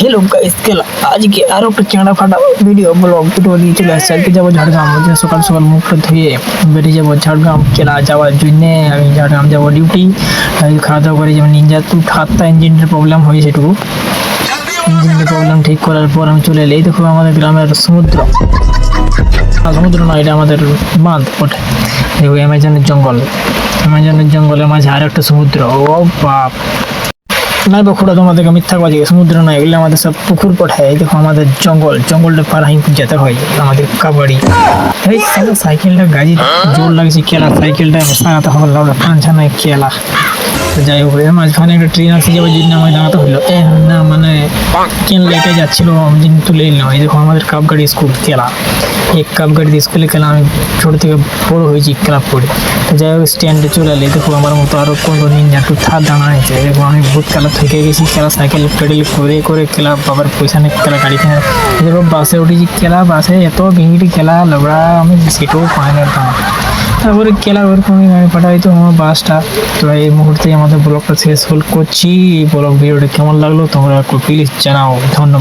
Hello guys কেলা আজকে আরও একটা চাঁড়া ফাটা ভিডিও ব্লগ ভিডিও নিয়ে চলে আসছে আজকে যাব ঝাড়গ্রাম সকাল সকাল মুখটা ধুয়ে বেরিয়ে যাব ঝাড়গ্রাম কেলা যাওয়ার জন্যে আমি ঝাড়গ্রাম যাব ডিউটি খাওয়া দাওয়া করে যেমন নিনজা টু হাতটা ইঞ্জিনের প্রবলেম হয়েছে এটুকু ইঞ্জিনের প্রবলেম ঠিক করার পর আমি চলে এলে এই দেখো আমাদের গ্রামের সমুদ্র সমুদ্র নয় এটা আমাদের বাঁধ ওঠে দেখো অ্যামাজনের জঙ্গল অ্যামাজনের জঙ্গলের মাঝে আর একটা সমুদ্র ও বাপ নাই বকুড়া তোমাদেরকে মিথ্যা কাজে সমুদ্র নয়, এগুলো আমাদের সব পুকুর পাঠায়। দেখো আমাদের জঙ্গল, জঙ্গলটা পার হাই যেতে হয়, আমাদের কাবাড়ি। এই সাইকেলটা গাড়ি জোর লাগছে খেলা সাইকেলটা সারাতে হবে লাগল নাই কেলা। তো যাই হোক এর মাঝখানে একটা ট্রেন আসছে যাওয়ার জন্য আমায় দাঁড়াতে হলো। এ, না মানে ট্রেন লেটে যাচ্ছিল, আমি জন্য তুলে নিলাম। এই দেখো, আমাদের কাপ গাড়ি স্কুল খেলা। এই কাপ গাড়ি স্কুলে খেলা, আমি ছোটো থেকে বড় হয়েছি ক্লাব করে। তো যাই হোক স্ট্যান্ডে চলে এলে, দেখো, আমার মতো আরও কোনো দিন একটু থার দাঁড়া হয়েছে দেখো, আমি বহুত খেলা থেকে গেছি, খেলা সাইকেল পেডেল করে করে খেলা, বাবার পয়সা নিয়ে খেলা, গাড়ি কিনে। দেখো, বাসে উঠেছি, খেলা, বাসে এত ভিড়, খেলা লগড়া আমি সেটাও পাই না তারপরে কেলা ওরকমই গাড়ি পাঠাই তো আমার বাসটা। তো এই মুহূর্তে আমাদের ব্লগটা শেষ হল করছি। এই ব্লগ ভিডিওটা কেমন লাগল তোমরা প্লিজ জানাও। ধন্যবাদ।